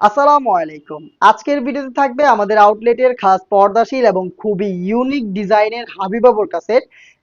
আসসালামু আলাইকুম। আজকের ভিডিওতে থাকবে আমাদের আউটলেটের খাস পর্দাশীল এবং খুবই ইউনিক ডিজাইনের হাবিবা বোরকা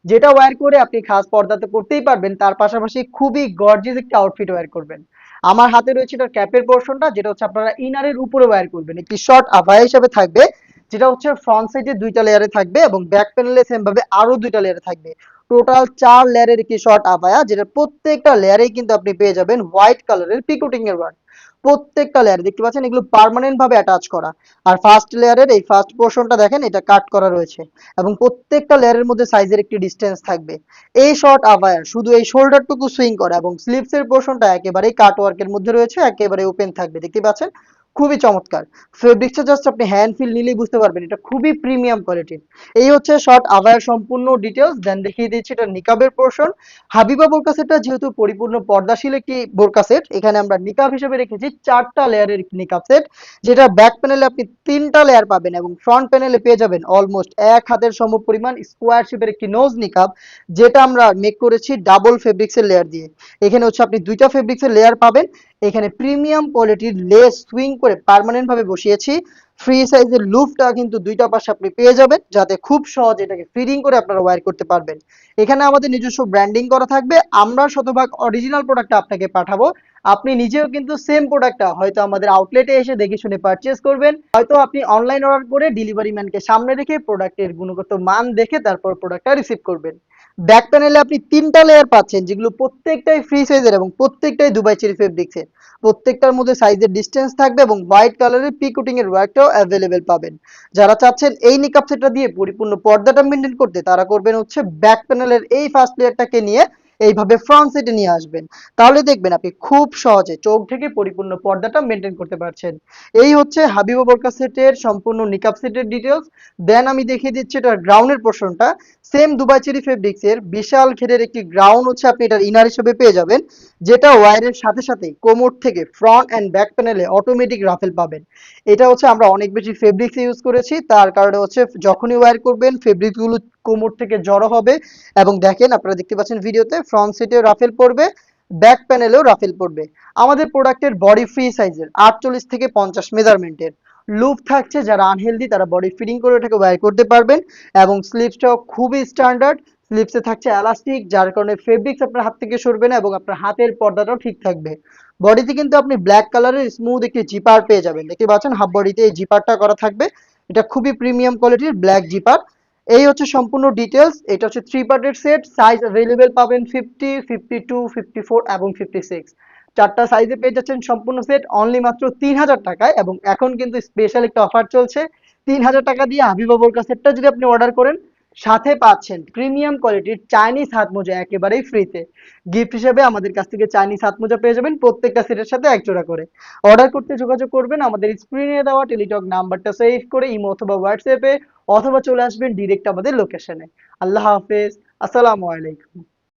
যেটা ওয়্যার করে আপনি খাস পর্দাতে করতেই পারবেন, তার পাশাপাশি খুবই গর্জিয়াস একটা আউটফিট ওয়্যার করবেন। আমার হাতে রয়েছে এটার ক্যাপের পোর্শনটা যেটা হচ্ছে আপনারা ইনারের উপরে ওয়্যার করবেন। একটি শর্ট আভায়া হিসেবে থাকবে, যেটা হচ্ছে ফ্রন্ট সাইডে দুইটা লেয়ারে থাকবে এবং ব্যাক প্যানেলে সেম ভাবে আরও দুইটা লেয়ারে থাকবে। টোটাল চার লেয়ারের একটি শর্ট আভায়া যেটা প্রত্যেকটা লেয়ারেই কিন্তু আপনি পেয়ে যাবেন হোয়াইট কালারের পিকোটিং এর ওয়ার্ক প্রত্যেকটা লেয়ার দেখতে পাচ্ছেন? এগুলো পার্মানেন্ট ভাবে অ্যাটাচ করা। আর ফার্স্ট লেয়ারের এই ফার্স্ট পোর্শনটা দেখেন, এটা কাট করা রয়েছে। এবং প্রত্যেকটা লেয়ারের মধ্যে সাইজের একটি ডিস্টেন্স থাকবে। এই শর্ট আভায়ার শুধু এই শোল্ডারটুকু সুইং করা এবং স্লিপসের পোর্শনটা একেবারেই কাট ওয়ার্কের মধ্যে রয়েছে একেবারে ওপেন থাকবে। দেখতে পাচ্ছেন? খুবই চমৎকার। ফেব্রিক্সটা জাস্ট আপনি হ্যান্ড ফিল নিলেই বুঝতে পারবেন, এটা খুবই প্রিমিয়াম কোয়ালিটির এই হচ্ছে শর্ট আভায়ার সম্পূর্ণ ডিটেলস দেন দেখিয়ে দিচ্ছি এটা নিকাবের পোর্শন হাবিবা বোরকা সেটটা যেহেতু পরিপূর্ণ পর্দাশীল একটি বোরকা সেট এখানে আমরা নিকাব হিসেবে রেখেছি চারটা লেয়ারের নিকাব সেট যেটা ব্যাক প্যানেলে আপনি তিনটা লেয়ার পাবেন এবং ফ্রন্ট প্যানেলে পেয়ে যাবেন অলমোস্ট এক হাতের সম পরিমাণ স্কোয়ার শেপের একটি নোজ নিকাব যেটা আমরা মেক করেছি ডাবল ফেব্রিক্সের লেয়ার দিয়ে। এখানে হচ্ছে আপনি দুইটা ফেব্রিক্সের লেয়ার পাবেন এখানে প্রিমিয়াম কোয়ালিটির লেস সুইং করে পার্মানেন্ট ভাবে বসিয়েছি। ফ্রি সাইজের লুফটা কিন্তু দুইটা পাশে আপনি পেয়ে যাবেন, যাতে খুব সহজ এটাকে ফিটিং করে আপনারা ওয়্যার করতে পারবেন। এখানে আমাদের নিজস্ব ব্র্যান্ডিং করা থাকবে। আমরা শতভাগ অরিজিনাল প্রোডাক্টটা আপনাকে পাঠাবো। আপনি নিজেও কিন্তু সেম প্রোডাক্টটা হয়তো আমাদের আউটলেটে এসে দেখে শুনে পারচেজ করবেন। হয়তো আপনি অনলাইন অর্ডার করে ডেলিভারি ম্যানকে সামনে রেখে প্রোডাক্টের গুণগত মান দেখে তারপর প্রোডাক্টটা রিসিভ করবেন। ব্যাক প্যানেলে আপনি তিনটা লেয়ার পাচ্ছেন, যেগুলো প্রত্যেকটাই ফ্রি সাইজের এবং প্রত্যেকটাই দুবাই চেরি ফেব্রিক্সের প্রত্যেকটার মধ্যে সাইজের ডিস্টেন্স থাকবে এবং হোয়াইট কালারের পিকুটিং এর ওয়ার্কটাও অ্যাভেলেবেল পাবেন। যারা চাচ্ছেন এই নিকাপ সেটটা দিয়ে পরিপূর্ণ পর্দাটা মেনটেন করতে, তারা করবেন হচ্ছে ব্যাক প্যানেলের এই ফার্স্ট লেয়ারটাকে নিয়ে এইভাবে ফ্রন্ট সাইডে নিয়ে আসবেন। তাহলে দেখবেন আপনি খুব সহজে চোখ থেকে পরিপূর্ণ পর্দাটা মেনটেন করতে পারছেন। এই হচ্ছে হাবিবা বোরকা সেটের সম্পূর্ণ নিকাপ সেটের ডিটেলস দেন আমি দেখিয়ে দিচ্ছি এটার গ্রাউন্ডের পোর্শনটা সেম দুবাই চেরি ফেব্রিক্স এর বিশাল ঘেরের একটি গ্রাউন্ড হচ্ছে আপনি এটার ইনার হিসেবে পেয়ে যাবেন, যেটা ওয়ারের সাথে সাথে কোমর থেকে ফ্রন্ট অ্যান্ড ব্যাক প্যানেলে অটোমেটিক রাফেল পাবেন। এটা হচ্ছে আমরা অনেক বেশি ফেব্রিক্স ইউজ করেছি। তার কারণে হচ্ছে যখনই ওয়্যার করবেন ফেব্রিকগুলো কোমর থেকে জড়ো হবে। এবং দেখেন আপনারা দেখতে পাচ্ছেন ভিডিওতে ফ্রন্ট সিটেও রাফেল পড়বে ব্যাক প্যানেলেও রাফেল পড়বে। আমাদের প্রোডাক্টের বডি ফ্রি সাইজের আটচল্লিশ থেকে পঞ্চাশ মেজারমেন্টের লুপ থাকছে, যারা আনহেলদি তারা বডি ফিটিং করে এটাকে ওয়্যার করতে পারবেন। এবং স্লিভসটাও খুবই স্ট্যান্ডার্ড স্লিভসে থাকছে এলাস্টিক যার কারণে ফেব্রিক্স আপনার হাত থেকে সরবে না এবং আপনার হাতের পর্দাটাও ঠিক থাকবে। বডিতে কিন্তু আপনি ব্ল্যাক কালারের স্মুথ একটি জিপার পেয়ে যাবেন। দেখতে পাচ্ছেন হাফ বডিতে এই জিপারটা করা থাকবে। এটা খুবই প্রিমিয়াম কোয়ালিটির ব্ল্যাক জিপার এই হচ্ছে সম্পূর্ণ ডিটেলস এটা হচ্ছে থ্রি পার্টের সেট সাইজ অ্যাভেলেবেল পাবেন fifty fifty two fifty four এবং ফিফটি সিক্স চারটা সাইজে পেয়ে যাচ্ছেন সম্পূর্ণ সেট অনলি মাত্র তিন হাজার টাকায় এবং এখন কিন্তু স্পেশাল একটা অফার চলছে। তিন হাজার টাকা দিয়ে হাবিবা বোরকা সেটটা যদি আপনি অর্ডার করেন সাথে পাচ্ছেন প্রিমিয়াম কোয়ালিটির চাইনিজ হাত মোজা একেবারেই ফ্রিতে গিফট হিসেবে আমাদের কাছ থেকে চাইনিজ হাত মোজা পেয়ে যাবেন প্রত্যেকটা সেটের সাথে একজোড়া করে। অর্ডার করতে যোগাযোগ করবেন, আমাদের স্ক্রিনে দেওয়া টেলিটক নাম্বারটা সেভ করে ইমো অথবা হোয়াটসঅ্যাপে অথবা চলে আসবেন ডিরেক্ট আমাদের লোকেশনে আল্লাহ হাফেজ, আসসালামু আলাইকুম।